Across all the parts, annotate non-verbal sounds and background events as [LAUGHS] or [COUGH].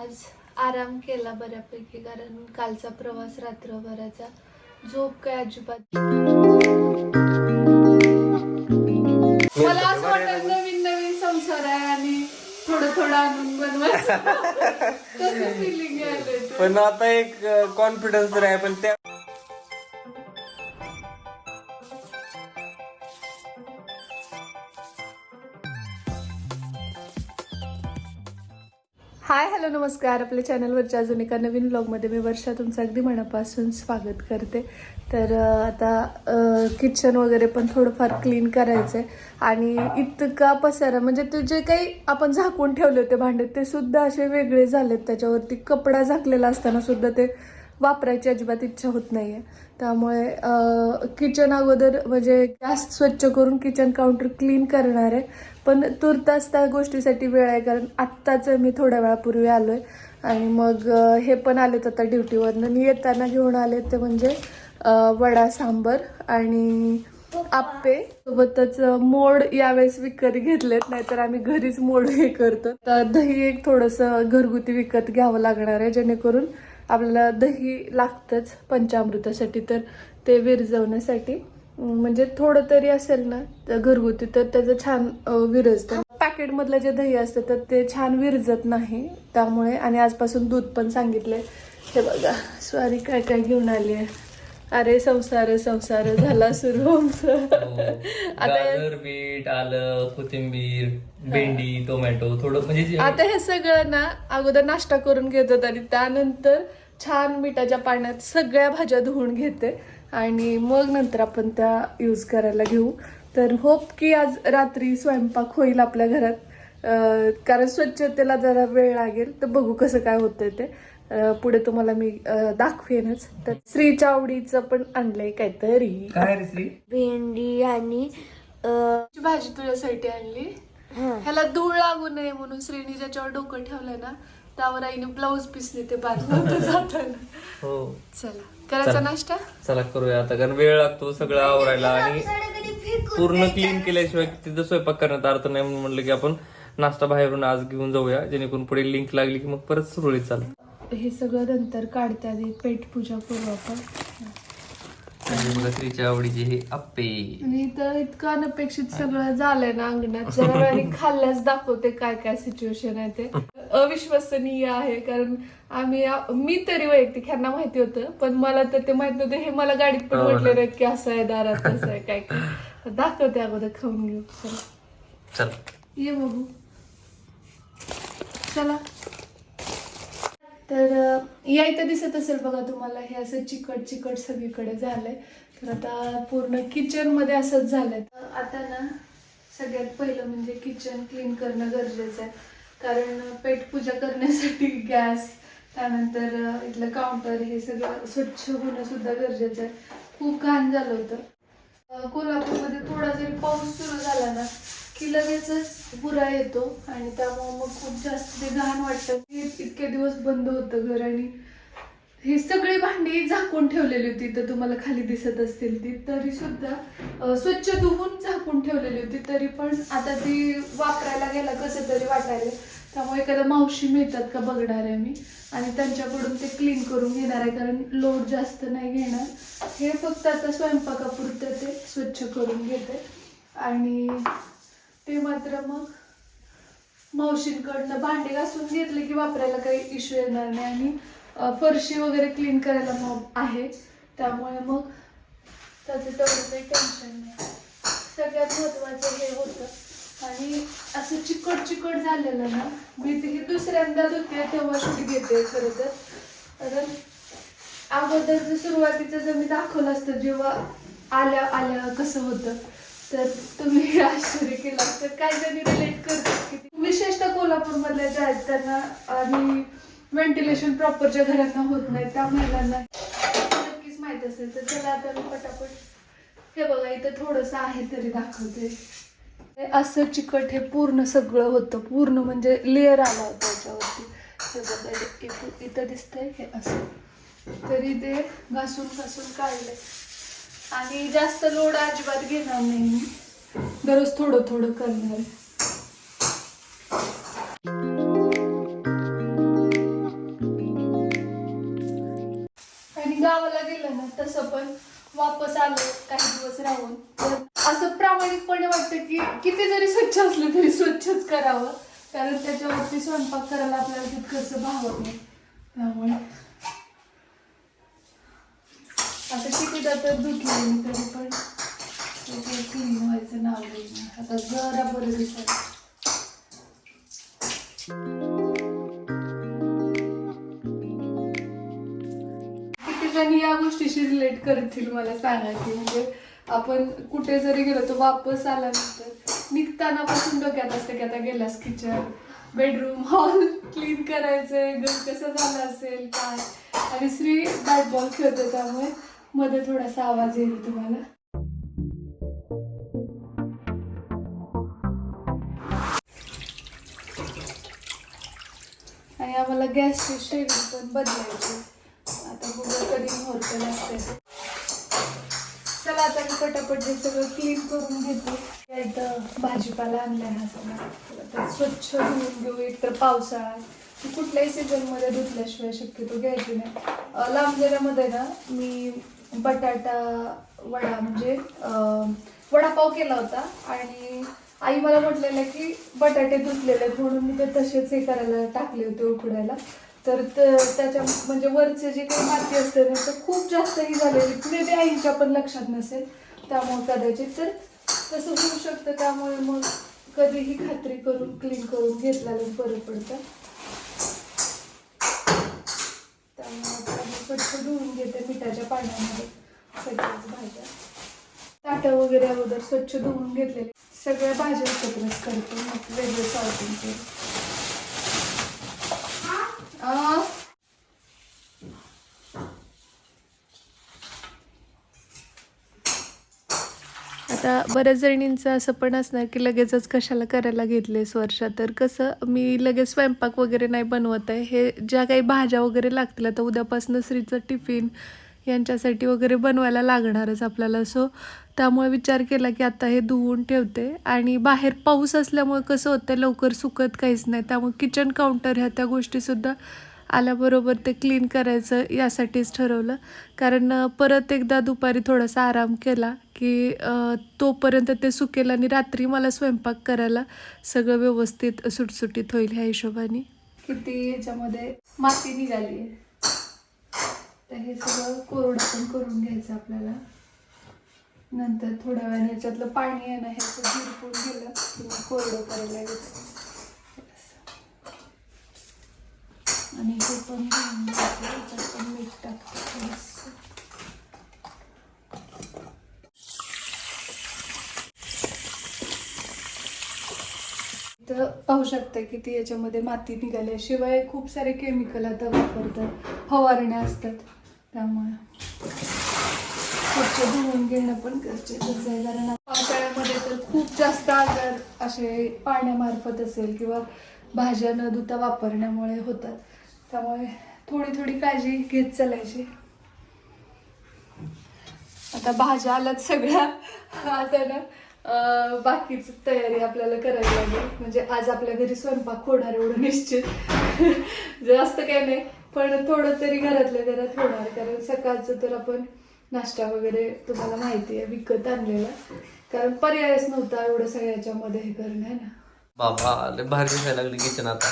आज आराम केला बऱ्यापैकी कारण कालचा प्रवास रात्रभराचा. झोप काय अजिबात? मला असं वाटत नवीन नवीन संसार आहे आणि थोडं थोडं आणून बनवायचं. [LAUGHS] तसं फिलिंग पण आता एक कॉन्फिडन्स तर आहे पण त्या हाय हॅलो नमस्कार. आपल्या चॅनलवरच्या अजून एका नवीन ब्लॉगमध्ये मी वर्षा तुमचं अगदी मनापासून स्वागत करते. तर आता किचन वगैरे पण थोडंफार क्लीन करायचं आहे आणि इतका पसारा म्हणजे ते जे काही आपण झाकून ठेवले होते भांडे ते सुद्धा असे वेगळे झालेत. त्याच्यावरती कपडा झाकलेला असताना सुद्धा ते वापरायची अजिबात इच्छा होत नाहीये. त्यामुळे किचन अगोदर म्हणजे गॅस स्वच्छ करून किचन काउंटर क्लीन करणार आहे. पण तुर्तास त्या गोष्टीसाठी वेळ आहे कारण आत्ताच मी थोड्या वेळापूर्वी आलोय. आणि मग हे पण आलेत आता ड्युटीवरनं आणि येताना घेऊन आले ते म्हणजे वडा सांबर आणि आप्पे. सोबतच मोड यावेळेस विकत घेतलेत नाहीतर आम्ही घरीच मोड हे करतो. तर दही एक थोडंसं घरगुती विकत घ्यावं लागणार आहे जेणेकरून आपल्याला दही लागतंच पंचामृतासाठी तर ते विरजवण्यासाठी. म्हणजे थोडं तरी असेल ना तर घरगुती तर त्याचं छान विरजतं. पॅकेटमधलं जे दही असतं तर ते छान विरजत नाही. त्यामुळे आणि आजपासून दूध पण सांगितले हे बघा स्वारी काय काय घेऊन आली आहे. अरे संसार संसार झाला सुरू आमचं. आता गाजर बीट आलं कोथिंबीर भेंडी टोमॅटो थोडं म्हणजे जे- आता हे सगळं ना अगोदर नाश्ता करून घेत होत आणि त्यानंतर छान मिठाच्या पाण्यात सगळ्या भाज्या धुवून घेते आणि मग नंतर आपण त्या यूज करायला घेऊ. तर होप की आज रात्री स्वयंपाक होईल आपल्या घरात. कारण स्वच्छतेला जरा वेळ लागेल. तर बघू कसं काय होतंय ते. पुढे तुम्हाला मी दाखवेनच. तर श्रीच्या आवडीचं पण आणलंय काहीतरी. काय रे श्री? भेंडी आणि भाजी तुझ्यासाठी आणली. हा. ह्याला धूळ लागू नये म्हणून श्रीनी ज्याच्यावर डोकं ठेवलंय ना त्यावर आईने ब्लाऊज पीसने ते बांधलं होतं जाताना. हो. चला करायचा चला. नाश्ता? चला करूया आता कारण वेळ लागतो सगळं आवरायला आणि पूर्ण क्लीन केल्याशिवाय तिथं स्वयंपाक करण्यात अर्थ नाही म्हणून म्हणलं की आपण नाश्ता बाहेरून आज घेऊन जाऊया जेणेकरून पुढे लिंक लागली की मग परत सुरळीत चालेल. हे सगळं नंतर काढते आधी पेट पूजा करू आपण. आणि बघा श्रीच्या आवडीचे हे आणि इथं इतकं अनपेक्षित सगळं झालंय ना अंगणात. जरा वेळाने खाल्ल्यास दाखवते काय काय सिच्युएशन आहे ते. अविश्वसनीय आहे कारण आम्ही मी तरी वैयक्तिक ह्यांना माहिती होतं पण मला तर ते माहीत नव्हतं. हे मला गाडीत पण हो ना. म्हटले की असं आहे दारात तसं आहे काय काय. तर दाखवते अगोदर खाऊन घेऊ. चला. चल. ये बघू. चला. तर या इथं दिसत असेल बघा तुम्हाला हे असं चिकट चिकट सगळीकडे झालंय. तर आता पूर्ण किचनमध्ये असंच झालंय. आता ना सगळ्यात पहिलं म्हणजे किचन क्लीन करणं गरजेचं आहे. कारण पेटपूजा करण्यासाठी [LAUGHS] गॅस त्यानंतर इथलं काउंटर हे सगळं स्वच्छ होणं सुद्धा गरजेचं आहे. खूप घाण झालं होतं. कोल्हापूरमध्ये थोडा जरी पाऊस सुरू झाला ना की लगेचच बुरा येतो आणि त्यामुळं मग खूप जास्त ते घाण वाटतं. की इतके दिवस बंद होतं घर आणि ही सगळी भांडी झाकून ठेवलेली होती. तर तुम्हाला खाली दिसत असतील ती. तरी सुद्धा स्वच्छ धुवून झाकून ठेवलेली होती. तरी पण आता ती वापरायला गेला कसं तरी वाटायला त्यामुळे एखाद्या मावशी मिळतात का बघणार आहे मी. आणि त्यांच्याकडून ते क्लीन करून घेणार आहे. कारण लोड जास्त नाही घेणार. हे फक्त आता स्वयंपाकापुरतं ते स्वच्छ करून घेते. आणि ते मात्र मग मावशींकडनं भांडे घासून घेतले की वापरायला काही इश्यू येणार नाही. आणि फरशी वगैरे क्लीन करायला मग आहे. त्यामुळे मग त्याचं तेवढं काही टेन्शन नाही. सगळ्यात महत्त्वाचं हे होतं. आणि असं चिकट चिकट झालेलं ना मी ते दुसऱ्यांदा धुते तेव्हा शूट घेते खरं तर. कारण अगोदरचं सुरुवातीचं जर मी दाखवलं असतं जेव्हा आल्या आल्या कसं होतं तर तुम्ही [LAUGHS] आश्चर्य केला. तर काही जणी रिलेट करतात की विशेषतः कोल्हापूरमधल्या ज्या आहेत त्यांना आणि व्हेंटिलेशन प्रॉपर ज्या घरांना होत नाही त्या महिलांना. नक्कीच माहीत असेल. तर त्याला आता मी पटापट हे बघा इथं थोडंसं आहे तरी दाखवते. असं चिकट हे पूर्ण सगळं होतं. पूर्ण म्हणजे लेअर आला होता त्याच्यावरती हे बघा इथं इथं दिसतंय हे असं. तरी ते घासून घासून काढले आणि जास्त लोड अजिबात घेणार नाही मी. दररोज थोडं थोडं करणार. आणि गावाला गेलं ना तसं पण वापस आलो काही दिवस राहून. असं प्रामाणिकपणे वाटतं की किती जरी स्वच्छ असलं तरी स्वच्छच करावं. कारण त्याच्यावरती स्वयंपाक करायला आपल्याला तितकंसं भावत नाही. त्यामुळे आता किती तर धुतले मी तरी पण क्लीन व्हायचं नाव आता जरा बरं दिसत. किती जणी या गोष्टीशी रिलेट करतील मला सांगा की म्हणजे आपण कुठे जरी गेलो तर वापस आल्यानंतर निघताना पासून डोक्यात असतं की आता गेलास किचन बेडरूम हॉल क्लीन करायचंय घर कसं झालं असेल काय? आणि श्री बॅट बॉल खेळतो त्यामुळे मध्ये थोडासा आवाज येईल तुम्हाला. आणि आम्हाला गॅसची शेगडी पण बदलायची. आता बघूया कधी मुहूर्त लागते चला आता मी पटापट हे सगळं क्लीन करून घेते. इथं भाजीपाला आणलाय हा सगळा. स्वच्छ धुवून घेऊ. एक तर पावसाळा. कुठल्याही सीझनमध्ये धुतल्याशिवाय शक्यतो घ्यायची नाही. अं, लांबलेल्यामध्ये ना मी बटाटा वडा म्हणजे वडापाव केला होता. आणि आई मला म्हटलेलं की बटाटे धुतलेले आहेत म्हणून मी ते तसेच हे करायला टाकले होते उकडायला. तर त- त्याच्या म्हणजे वरचे जे काही माती असते ना ते खूप जास्त ही झालेली मे बी आईच्या पण लक्षात नसेल. त्यामुळे कदाचित तर तसं होऊ शकतं. त्यामुळे मग कधीही खात्री करून क्लीन करून घेतल्याला बरं पडतं. स्वच्छ धुवून घेते मिठाच्या पाण्यामध्ये सगळ्याच भाज्या. ताटं वगैरे अगोदर स्वच्छ धुवून घेतलेले. सगळ्या भाज्या एकत्रच करते मग वेगळं सॉर्टिंग करून. आता बऱ्याच जणींचं असं पण असणार की लगेचच कशाला करायला घेतलेस वर्षा? तर कसं मी लगेच स्वयंपाक वगैरे नाही बनवत आहे. हे ज्या काही भाज्या वगैरे लागतील आता उद्यापासून श्रीचं टिफिन यांच्यासाठी वगैरे बनवायला लागणारच आपल्याला. सो त्यामुळे विचार केला की आता हे धुवून ठेवते. आणि बाहेर पाऊस असल्यामुळे कसं होतं लवकर सुकत काहीच नाही. त्यामुळे किचन काउंटर ह्या त्या गोष्टीसुद्धा आल्याबरोबर ते क्लीन करायचं यासाठीच ठरवलं. कारण परत एकदा दुपारी थोडासा आराम केला की तोपर्यंत ते सुकेल आणि रात्री मला स्वयंपाक करायला सगळं व्यवस्थित सुटसुटीत होईल ह्या हिशोबाने. किती याच्यामध्ये माती निघाली आहे. तर हे सगळं कोरडं पण करून घ्यायचं आपल्याला. नंतर थोड्या वेळाने याच्यातलं पाणी आहे ना हे झिरपून गेलं किंवा कोरडं करायला घेतं आणि हे पण पण मीठ टाकतो पाहू शकता की ती याच्यामध्ये माती निघाली शिवाय खूप सारे केमिकल आता वापरतात. फवारण्या असतात. त्यामुळे स्वच्छ धुवून घेणं पण गरजेचंच आहे. कारण पावसाळ्यामध्ये तर खूप जास्त आजार असे पाण्यामार्फत असेल किंवा भाज्या न धुता वापरण्यामुळे होतात. त्यामुळे थोडी थोडी काळजी घेत चालायची. आता भाज्या आल्यात सगळ्या. आता ना बाकीची तयारी आपल्याला करावी लागेल. म्हणजे आज आपल्या घरी स्वयंपाक होणार एवढं निश्चित. [LAUGHS] जास्त काय नाही. पण थोडं तरी घरातल्या घरात होणार. कारण सकाळचं तर आपण नाश्ता वगैरे तुम्हाला माहिती आहे विकत आणलेला. कारण पर्यायच नव्हता एवढं सगळ्याच्या मध्ये हे करणं आहे ना? बाबा लय भारी दिसायला लागली किचन आता.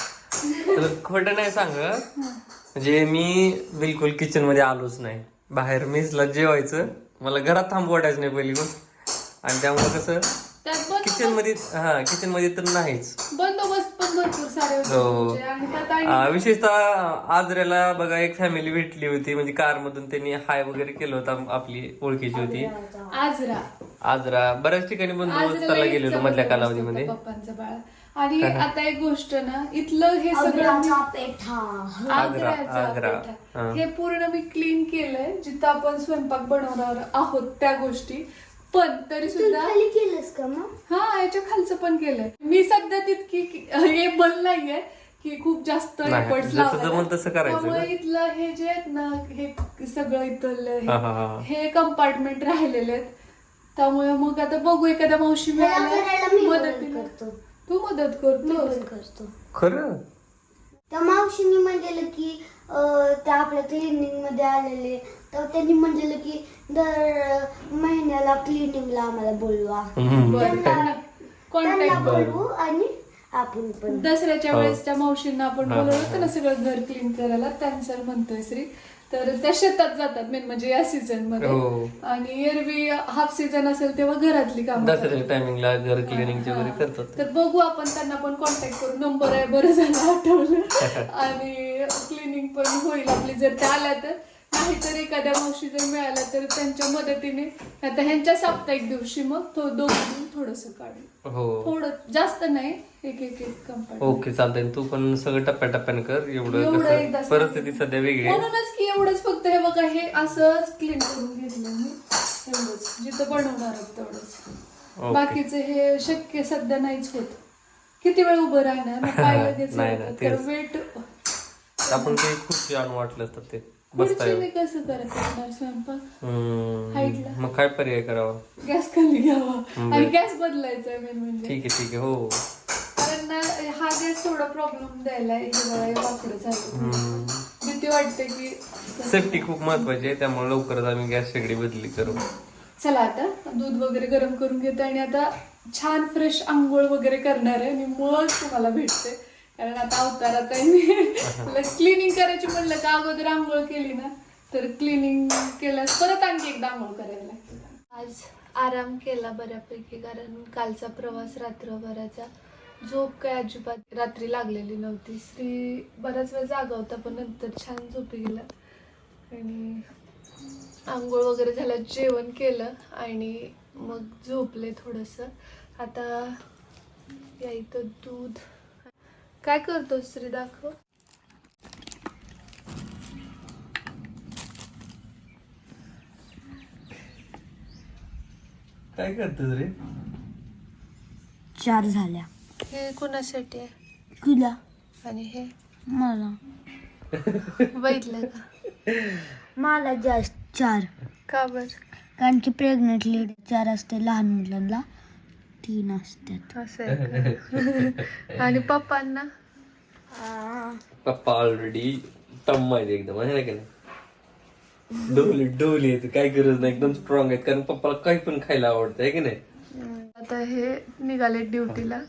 तर खोटं नाही सांग म्हणजे मी बिलकुल किचनमध्ये आलोच नाही. बाहेर मेसला जेवायचं. मला घरात थांबू वाटायचं नाही पहिली गोष्ट. आणि त्यामुळे कसं त्यात किचनमध्ये हा किचनमध्ये तर नाहीच. बंदोबस्त पण भरपूर सारे होते हो. म्हणजे आणि त्यात आणि आ, विशेषतः आजऱ्याला बघा एक फॅमिली भेटली होती. म्हणजे कार मधून त्यांनी हाय वगैरे केलं होतं आपली ओळखीची होती. आजरा. आजरा. बऱ्याच ठिकाणी बंदोबस्ताला गेलो होतो मधल्या कालावधीमध्ये. पप्पांचं बाळ. आणि आता एक गोष्ट ना इथलं हे सगळं मी- पेठा. आग्रा, आग्र्याचा आग्रा. पेठा. हा. हे पूर्ण मी क्लीन केलंय. जिथं आपण स्वयंपाक बनवणार आहोत त्या गोष्टी. पण तरी सुद्धा खाली केलंस का मग? हा याच्या खालचं पण केलंय. मी सध्या तितकी एबल नाहीये की खूप जास्त एफर्ट्स त्यामुळे? इथलं हे जे आहेत ना हे सगळं इथलं हा, हा, हा. हे- हे कंपार्टमेंट राहिलेले आहेत. त्यामुळे मग आता बघू एखाद्या मावशी मिळाल्या मदत करतो. तू मदत करतो करतो. खरं? त्या मावशीने म्हणलेलं की त्या आपल्या क्लिनिंगमध्ये आलेले तर त्यांनी म्हणलेलं की दर महिन्याला क्लिनिंगला आम्हाला बोलवा हम्म. त्यांना त्यांना कॉन्टॅक्ट बोलवू आणि आपण पण दसऱ्याच्या हो. वेळेस त्या मावशींना आपण बोलवलं होतं ना सगळं घर क्लीन करायला त्यांचं म्हणतोय श्री तर त्या शेतात जातात मेन म्हणजे या सीझनमध्ये हो. आणि एरवी हाफ सीझन असेल तेव्हा घरातली कामं दसऱ्याच्या. टायमिंगला घर क्लिनिंगचे वगैरे हा. करतात तर बघू आपण त्यांना पण कॉन्टॅक्ट करू नंबर आहे बरं झालं आठवलं [LAUGHS] आणि क्लिनिंग पण होईल आपली जर त्या आल्या तर नाहीतर एखाद्या मावशी जर मिळाल्या तर त्यांच्या मदतीने आता ह्यांच्या साप्ताहिक दिवशी मग तो दोघं थोडस काढू हो. थोडं जास्त नाही एक एक एक कंपार्टमेंट ओके चालतंय. तू पण सगळं टप्प्याटप्प्याने कर एवढं एवढं एकदा कसं परिस्थिती सध्या वेगळी आहे. म्हणूनच की एवढंच फक्त हे बघा हे असंच क्लीन करून घेतलं मी. एवढंच. जिथं बनवणार आहोत तेवढंच. बाकीचे हे शक्य सध्या नाहीच होत. किती वेळ उभं राहणार? मग [LAUGHS] पाय लगेच नाही, तेच. वेट आपण ते खुर्ची आणून वाटलं तर ते. बसता खुर्चीने येईल कसं करत येणार स्वयंपाक? हम्म. हाईटला. मग काय पर्याय करावा? गॅस खाली घ्यावा. आणि गॅस बदलायचा मेन म्हणजे. ठीक आहे ठीक आहे. हो. कारण ना हा गॅस थोडा प्रॉब्लेम द्यायला हे बघा हे वाकडं झालं. भीती वाटते की सेफ्टी खूप महत्वाची आहे त्यामुळे लवकरच आम्ही गॅस शेगडी बदली करू. चला आता दूध वगैरे गरम करून घेते आणि आता छान फ्रेश आंघोळ वगैरे करणार आहे. आणि मग तुम्हाला भेटते. कारण आता अवतारात आहे मी. [LAUGHS] क्लिनिंग करायची म्हणलं का अगोदर आंघोळ केली ना? तर क्लिनिंग केल्यास परत आणखी एकदा आंघोळ करायला आज आराम केला बऱ्यापैकी कारण कालचा प्रवास रात्रभराचा. झोप काय अजिबात रात्री लागलेली नव्हती. श्री बराच वेळ जागा होता पण नंतर छान झोपी गेला. आणि आंघोळ वगैरे झालं जेवण केलं आणि मग झोपले थोडंसं. आता या इथं दूध काय करतो श्री दाखव. काय करतोस रे? चार झाल्या. हे कुणासाठी? आहे तुला? आणि हे? मला. बघितलं का? मला जास्त चार. का बर? कारण की प्रेग्नेंट लेडी चार असते लहान मुलांना. तीन असतात असं आहे का? आणि पप्पांना पप्पा ऑलरेडी तम्मा आहेत एकदम आहे ना की नाही डोली डोली आहेत काय गरज नाही एकदम स्ट्रॉंग आहेत कारण पप्पाला काही पण खायला आवडतं आहे की नाही आता हे निघाले ड्युटीला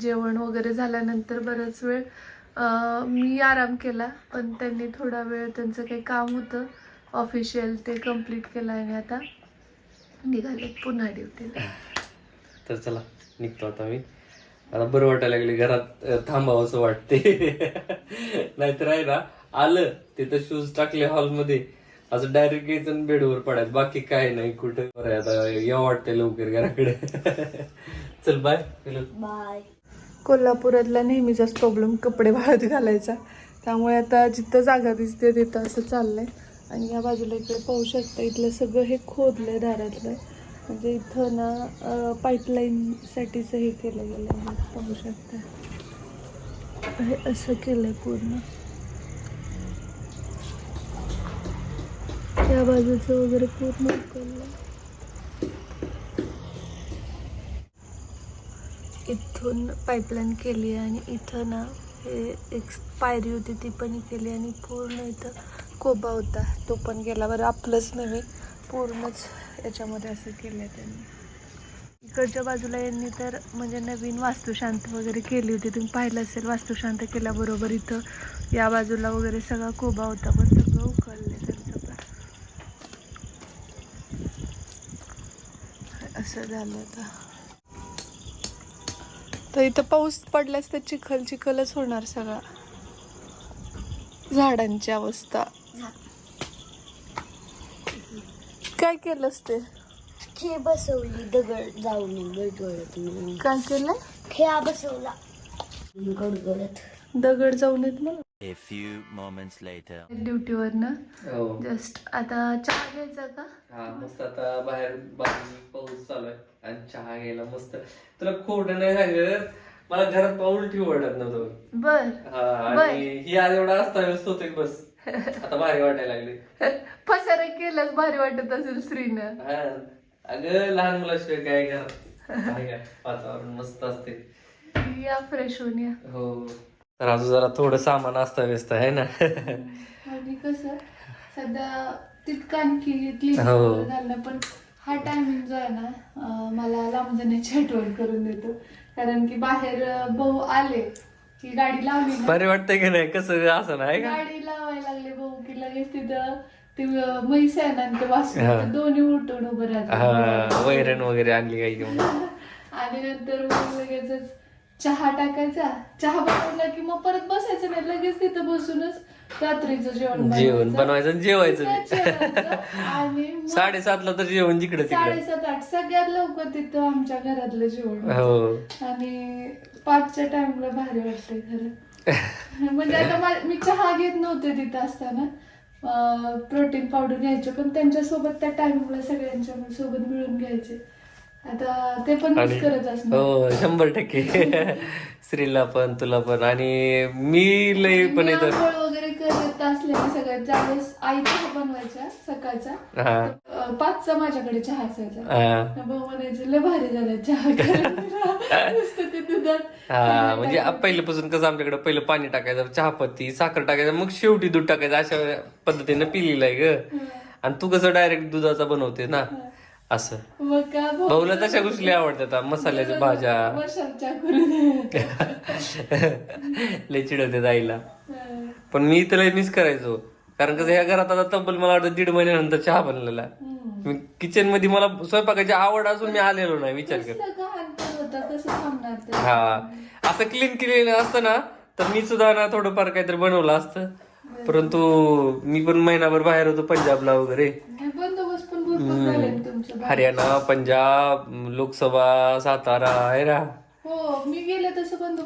जेवण वगैरे झाल्यानंतर बराच वेळ अं, मी आराम केला. पण त्यांनी थोडा वेळ त्यांचं काही काम होतं. ऑफिशियल ते कंप्लीट केलं आणि आता निघाले पुन्हा ड्युटीला तर चला निघतो आता मी. आता बरं वाटायला लागले घरात थांबावं असं वाटते [LAUGHS] नाहीतर आहे ना आलं तिथं शूज टाकले हॉलमध्ये असं डायरेक्ट यायचं आणि बेडवर पडायचं. बाकी काय नाही कुठं. बरं आता या वाटतंय लवकर घराकडे. [LAUGHS] चल बाय बाय कोल्हापुरातला नेहमीचाच प्रॉब्लेम कपडे वाळत घालायचा. त्यामुळे आता जिथं जागा दिसते तिथं असं चाललंय. आणि या बाजूला इकडे पाहू शकता इथलं सगळं हे खोदलंय दारातलं. म्हणजे इथं ना पाईपलाईनसाठीच हे केलं गेलं आहे पाहू शकता. हे असं केलंय पूर्ण. त्या बाजूचं वगैरे पूर्ण इथून पाईपलाईन केली आणि इथं ना हे एक पायरी होती ती पण केली आणि पूर्ण इथं कोबा होता. तो पण गेला. बरं आपलंच नव्हे पूर्णच त्याच्यामध्ये असं केलं त्यांनी. इकडच्या बाजूला यांनी तर म्हणजे नवीन वास्तुशांत वगैरे केली होती. तुम्ही पाहिलं असेल वास्तुशांत केल्याबरोबर इथं या बाजूला वगैरे सगळा कोबा होता पण सगळं उकळले त्यांचं पण. असं झालं आता. तर इथं पाऊस पडल्यास तर चिखल चिखलच होणार सगळा. झाडांची अवस्था. काय केलंस ते खे बसवली दगड जाऊन गडगडत म्हणून. काय केलं? खेळा बसवला. गडगडत दगड जाऊन येत मला A few moments later. ड्युटीवर ना हो. जस्ट आता चहा घ्यायचा का? हा मस्त आता बाहेर बाजूनी पाऊस चालू आहे आणि चहा घ्यायला मस्त. तुला खोटं नाही सांगत. मला घरात पाऊल ठेवू वाटत नव्हतं. बर. हा, बर. आणि ही आज एवढा असता व्यस्त होतो की बस. आता भारी वाटायला लागले. पसारा केलंच भारी वाटत असेल श्रीनं हा. अगं लहान मुलाशिवाय काय घरात काय काय, वातावरण मस्त असते या फ्रेश होऊन या. हो. तर अजून जरा थोडं सामान असता व्यस्त आहे ना? आणि कसं सध्या तितकं आणखी क्लीन हो. झालं. पण हा टायमिंग जो आहे ना अं, मला लांब जाण्याची आठवण करून देतो. कारण की बाहेर अं, भाऊ आले गाडी लावली ना. बरे वाटतंय की नाही? कसं असं नाही का? गाडी लावायला लागले भाऊ की लगेच तिथं ते म्हैस आहे ना ते वासरू हा. ते दोन्ही उठून उभं हा राहतात वैरण वगैरे आणली काही घेऊन. [LAUGHS] आणि नंतर मग लगेचच चहा टाकायचा. चहा बनवला की मग परत बसायचं नाही लगेच तिथं बसूनच रात्रीचं जेवण जेवण बनवायचं. आणि जेवायचं आणि [LAUGHS] मग साडेसातला तर जेवण जिकडे तिकडे. साडेसात आठ. सगळ्यात लवकर तिथं आमच्या घरातलं जेवण. हो. आणि पाचच्या टाइमला भारी वाटतंय खरं. [LAUGHS] म्हणजे आता मा- मी चहा घेत नव्हते तिथं असताना. प्रोटीन पावडर घ्यायचे पण त्यांच्यासोबत त्या टायमिंगला सगळ्यांच्या सोबत मिळून घ्यायचे. आता ते पण आणि मिस करत असणार. हो शंभर टक्के. [LAUGHS] श्रीला पण तुला पण. आणि मी लय पण मी येतो आंघोळ करत असलेल्या सगळ्यात ज्यावेळेस आई चहा बनवायच्या सकाळचा. पाचचा माझ्याकडे चहा असायचा. भाऊ म्हणायचे लय भारी झालं चहा करायला." [LAUGHS] नुसतं ते दुधात म्हणजे पहिल्यापासून कसं आमच्याकडे पहिलं पाणी टाकायचं चहापत्ती साखर टाकायचं मग शेवटी दूध टाकायचं अशा पद्धतीने पिलेलं आहे ग. आणि तू कसं डायरेक्ट दुधाचा बनवते ना? असं. भाऊला तशा गोष्टी आवडतात मसाल्याच्या भाज्या. चहा [LAUGHS] लय चिडवते आईला. पण मी तर लय मिस करायचो. कारण कसं ह्या घरात आता तब्बल मला वाटतं दीड महिन्यानंतर चहा बनलेला. मी किचनमध्ये मला स्वयंपाकाची आवड असून मी आलेलो नाही विचार कर. हा. असं क्लीन केलेलं असतं ना तर मी सुद्धा ना थोडंफार काहीतरी बनवलं असतं. परंतु मी पण महिनाभर बाहेर होतो पंजाबला वगैरे. हरियाणा पंजाब लोकसभा सातारा आहे ना. हो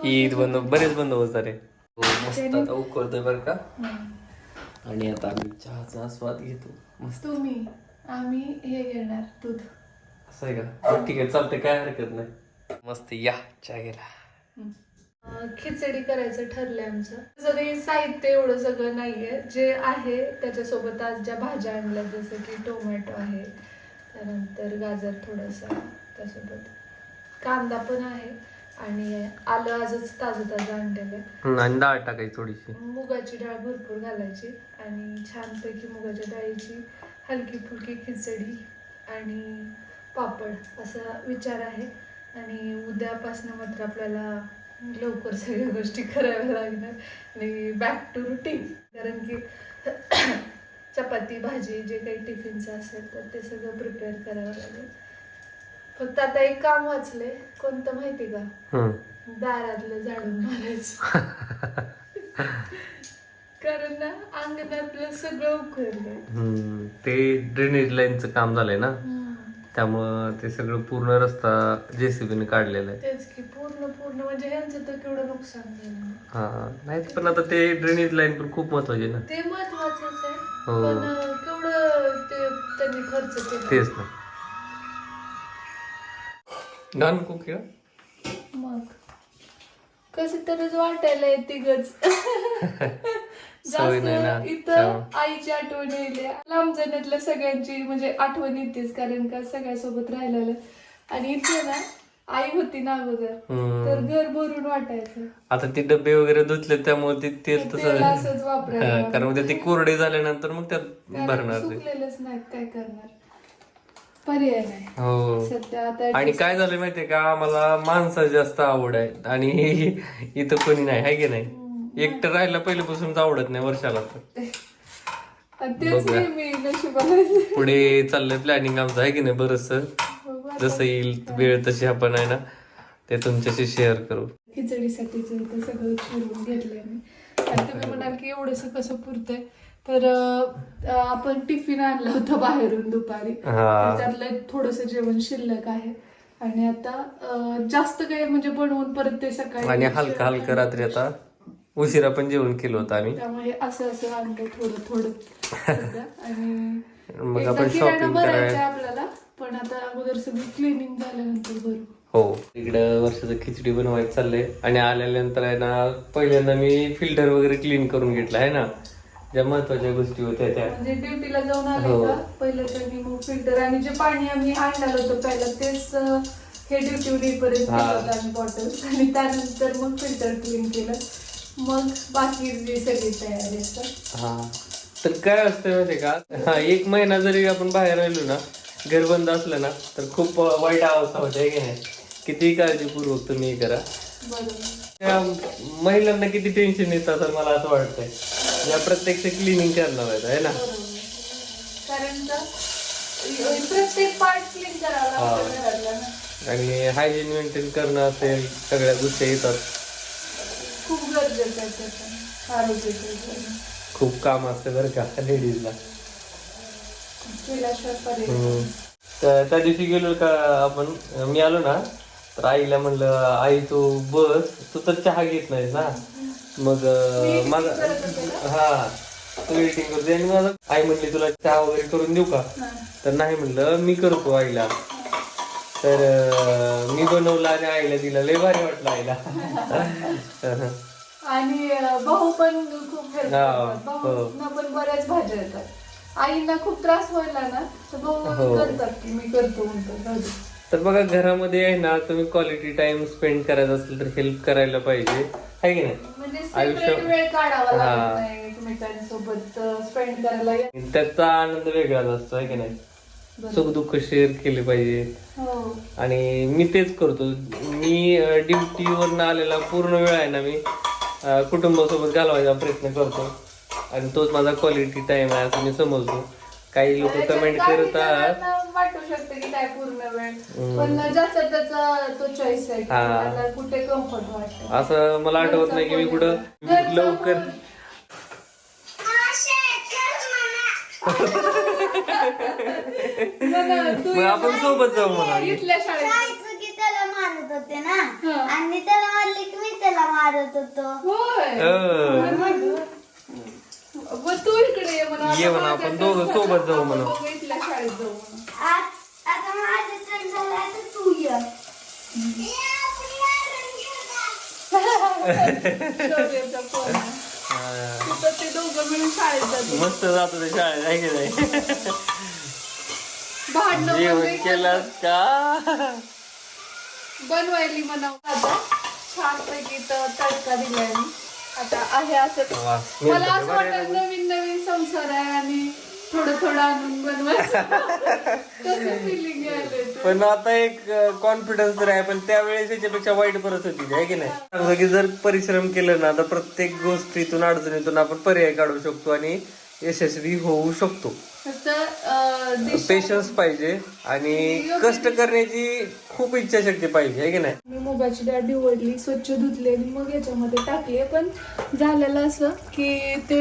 ईद बंद बरेच बंदोबस्त झाले. हो, मस्त आता उकळतोय बरं का? आणि आता आम्ही चहाचा आस्वाद घेतो. मस्त. तुम्ही आम्ही हे घेणार दूध. असं आहे का? ठीक आहे चालतंय काय हरकत नाही. मस्त या चहा गेला खिचडी करायचं ठरलंय आमचं. जरी साहित्य एवढं सगळं नाहीये जे आहे त्याच्यासोबत आज ज्या भाज्या आणल्या जसं की टोमॅटो आहे त्यानंतर गाजर थोडंसं त्यासोबत कांदा पण आहे. आणि आलं आजच ताजं ताजं आणलेलं आहे हम्म, आणि डाळ टाकायची थोडीशी. मुगाची डाळ भरपूर घालायची आणि छानपैकी मुगाच्या डाळीची हलकी फुलकी खिचडी आणि पापड असा विचार आहे. आणि उद्यापासून मात्र आपल्याला लवकर सगळ्या गोष्टी कराव्या लागणार. आणि बॅक टू रुटीन कारण की चपाती भाजी जे काही टिफिनचं असेल तर ते सगळं प्रिपेअर करावं लागेल. फक्त आता एक काम वाचले कोणतं माहिती का. दारातलं झाडून मारायचं. कारण ना अंगणातलं सगळं उकळलंय हम्म, ते ड्रेनेज लाईनचं काम झालंय ना? त्यामुळं ते सगळं पूर्ण रस्ता जेसीबीने काढलेला आहे. तेच की पूर्ण पूर्ण म्हणजे ह्यांचं तर केवढं नुकसान झालं. हा नाही पण आता ते ड्रेनेज लाईन पण खूप महत्वाची ना? ते महत्वाचंच आहे. हो. पण केवढं ते त्यांनी खर्च केला. तेच ना. खूप खेळ मग. कस तरच वाटायला तिघच [LAUGHS] सवय नाही ना. जास्त इथं आईची आठवण येईल. लांब जाण्यातल्या सगळ्यांची म्हणजे आठवण येतेच कारण का सगळ्यासोबत राहिलेलं. आणि इथे ना आई होती ना अगोदर. हम्म. तर घर भरून वाटायचं. आता ते डबे वगैरे धुतले त्यामुळे ते तेल असंच तसं वापरायला हा, कारण उद्या ते कोरडे झाल्यानंतर मग त्यात कारण भरणार ते. सुकलेलंच काय करणार. पर्याय नाही. हो. सध्या आता आणि काय झालं माहितीये का? आम्हाला माणसाची जास्त आवड आहे. आणि [LAUGHS] इथं कोणी नाही आहे की नाही? एकटं राहायला पहिल्यापासूनच आवडत नाही वर्षाला. तर आणि तेच नेहमी नशिबाला पुढे चाललंय प्लॅनिंग आमचं आहे की नाही? बरस आता. जसं येईल वेळ तशी आपण आहे ना ते तुमच्याशी शेअर करू. खिचडीसाठीच इथं सगळं चिरून घेतलंय मी. आणि तुम्ही म्हणाल की एवढंसं कसं पुरतंय? तर आपण टिफिन आणलं होतं बाहेरून दुपारी. त्यातलं थोडस जेवण शिल्लक आहे. आणि आता जास्त काही म्हणजे बनवून परत ते सकाळी आणि हलका हलका रात्री आता उशिरा पण जेवण केलं होतं आम्ही. त्यामुळे असं असं आणलं थोडं थोडं. आणि मग आपण करायला- आहे आपल्याला पण आता अगोदर सगळी क्लिनिंग झाल्यानंतर भरू. हो. इकडं वर्षाचं खिचडी बनवायचं चाललंय. आणि आल्यानंतर आहे ना पहिल्यांदा मी फिल्टर वगैरे क्लीन करून घेतला आहे ना? ज्या महत्त्वाच्या गोष्टी होत्या त्या. म्हणजे ड्युटीला जाऊन आले हो. का? पहिलं त्यांनी मग फिल्टर आणि जे पाणी आम्ही आणलं होतं पहिलं तेच अं, हे ड्युटी पर्यंत हा. आम्ही बॉटल्स आणि त्यानंतर मग फिल्टर क्लीन केलं. मग बाकी जी सगळी तयारी असतात हा. तर काय असतं माहितीये का? हा एक महिना जरी आपण बाहेर राहिलो ना घर बंद असलं ना तर खूप वाईट अवस्था होते की नाही? किती काळजीपूर्वक तुम्ही हे करा. त्या महिलांना किती टेन्शन येतं असं मला असं वाटतंय. या प्रत्यक्ष क्लिनिंग करणार आहेत है ना? कारण प्रत्येक पार्ट क्लीन करावा आणि हायजीन मेंटेन करणं असेल सगळ्या गोष्टी येतात. खूप गरजेचं आहे खूप काम असतं बरं का लेडीजला. तर त्या दिवशी गेलो का आपण मी आलो ना तर आईला म्हणलं आई तू बस तू तर चहा घेत नाहीस ना. मग माझा हा तू एडिटिंग करते. आणि माझं आई म्हणली तुला चहा वगैरे करून देऊ का? तर नाही म्हणलं मी करतो आईला. तर मी बनवला आणि आईला दिला. लय भारी वाटलं आईला. आणि भाऊ पण खूप हा, हो. पण बऱ्याच भाज्या येतात. आईला खूप त्रास व्हायला ना तर भाऊ हो. करतात की मी करतो म्हणतो तर बघा घरामध्ये आहे ना तुम्ही क्वालिटी टाइम स्पेंड करायचा असेल तर हेल्प करायला पाहिजे. आहे की नाही? म्हणजे आयुष्य- हा. त्याचा आनंद वेगळाच असतो आहे की नाही? सुख दुःख शेअर केले पाहिजे. हो. आणि मी तेच करतो. मी ड्युटीवरनं आलेला पूर्ण वेळ आहे ना मी कुटुंबासोबत घालवायचा प्रयत्न करतो. आणि तोच माझा क्वालिटी टाइम आहे असं मी समजतो. काही लोक कमेंट काही करतात. वाटू शकते की काय पूर्ण वेळ. पण ज्याचा त्याचा तो चॉईस आहे. हा. कुठे कम्फर्ट वाटतं. असं मला आठवत नाही की मी कुठं लवकर [LAUGHS] मग आपण सोबत जाऊ म्हणा. इथल्या शाळेत. त्याला मारत होते ना. आणि त्याला मारले की मी त्याला मारत होतो. होय. अं. मग? तू इकडे ये म्हणा ये म्हणा, आपण दोघं सोबत जाऊ म्हणा. इथल्या शाळेत जाऊ म्हणा. आ- आता माझं तर झालं आता तू ये. शौर्याचा फोन आहे. तिथं ते दोघं मिळून शाळेत मस्त जातो ते शाळेत आहे की नाही? भांडणं जेवण केलं का? बनवायली म्हणावं आता छान पैकी तर तडका दिलाय मी. आता आहे असं. वा, मला असं वाटत नवीन नवीन संसार आहे आणि थोडं थोडं आणून बनवायचं. तसं फिलिंग आले पण आता एक कॉन्फिडन्स तर आहे पण त्यावेळेस याच्यापेक्षा वाईट परिस्थिती आहे की नाही? जर परिश्रम केलं ना तर प्रत्येक गोष्टीतून अडचणीतून आपण पर्याय काढू शकतो आणि यशस्वी होऊ शकतो. पेशन्स पाहिजे आणि कष्ट करण्याची खूप इच्छाशक्ती पाहिजे आहे की नाही? मी मुगाची डाळ निवडली स्वच्छ धुतली आणि मग याच्यामध्ये टाकली पण झालेलं असं की ते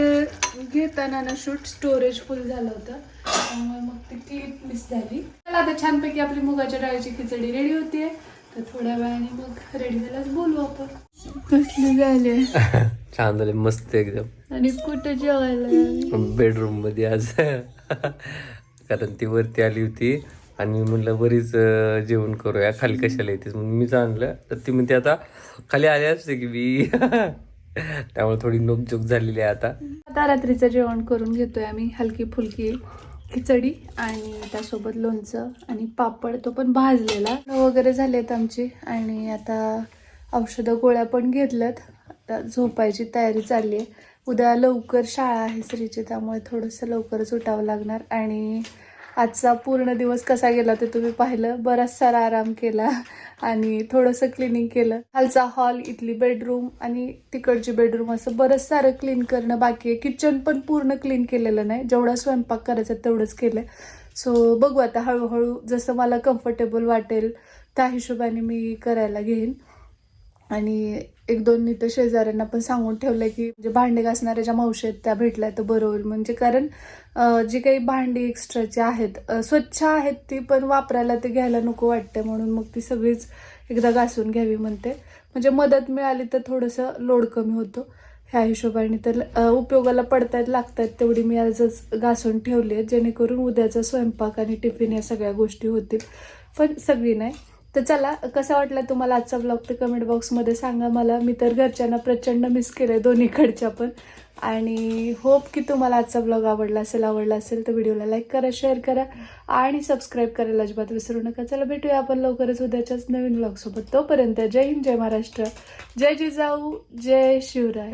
घेताना ना शूट स्टोरेज फुल झालं होतं. त्यामुळे मग ती क्लिप मिस झाली. चला आता छानपैकी आपली मुगाच्या डाळीची खिचडी रेडी होतीये. तर थोड्या वेळाने मग रेडी झाल्यास बोलू आपण. कसली झाली? [LAUGHS] छान झाले मस्त एकदम. आणि कुठं जेवायला बेडरूममध्ये आज. [LAUGHS] कारण ती वरती आली होती. आणि मी म्हणलं बरीच जेवण करूया. खाली कशाला येतेस? म्हणून मीच आणलं तर ती म्हणते आता खाली आली असते की मी. [LAUGHS] त्यामुळे थोडी नोकझोक झालेली आहे आता. आता रात्रीचं जेवण करून घेतोय आम्ही हलकी फुलकी. खिचडी आणि त्यासोबत लोणचं आणि पापड तो पण भाजलेला. वगैरे झालेत आमची आणि आता औषधं गोळ्या पण घेतल्यात. आता झोपायची तयारी चालली आहे. उद्या लवकर शाळा आहे श्रीची त्यामुळे थोडंसं लवकरच उठावं लागणार. आणि आजचा पूर्ण दिवस कसा गेला ते तुम्ही पाहिलं. बराच सारा आराम केला आणि थोडंसं क्लिनिंग केलं. खालचा हॉल इथली बेडरूम आणि तिकडची बेडरूम असं बरंच सारं क्लीन करणं. बाकी आहे किचन पण पूर्ण क्लीन केलेलं नाही. जेवढा स्वयंपाक करायचा तेवढंच केलं सो बघू आता हळूहळू जसं मला कम्फर्टेबल वाटेल त्या हिशोबाने मी करायला घेईन. आणि एक दोन इथं शेजाऱ्यांना पण सांगून ठेवलंय की म्हणजे भांडे घासणाऱ्या ज्या मावशी आहेत त्या भेटल्या तर बरं होईल. म्हणजे कारण जी काही भांडी एक्स्ट्राची आहेत स्वच्छ आहेत ती पण वापरायला ते घ्यायला नको वाटते म्हणून मग ती सगळीच एकदा घासून घ्यावी म्हणते. म्हणजे मदत मिळाली तर थोडंसं लोड कमी होतो. ह्या हिशोबाने तर उपयोगाला पडतायत लागतात तेवढी मी आजच घासून ठेवली आहे जेणेकरून उद्याचा स्वयंपाक आणि टिफिन या सगळ्या गोष्टी होतील. पण सगळी नाही. तर चला कसा वाटला तुम्हाला आजचा ब्लॉग तर कमेंट बॉक्समध्ये सांगा मला. मी तर घरच्यांना प्रचंड मिस केलं दोन्हीकडच्या पण. आणि होप की तुम्हाला आजचा ब्लॉग आवडला असेल आवडला असेल तर व्हिडिओला लाईक करा शेअर करा. आणि सबस्क्राईब करायला अजिबात विसरू नका. चला भेटूया आपण लवकरच उद्याच्याच नवीन ब्लॉगसोबत तोपर्यंत जय हिंद जय महाराष्ट्र. जय जिजाऊ जय शिवराय.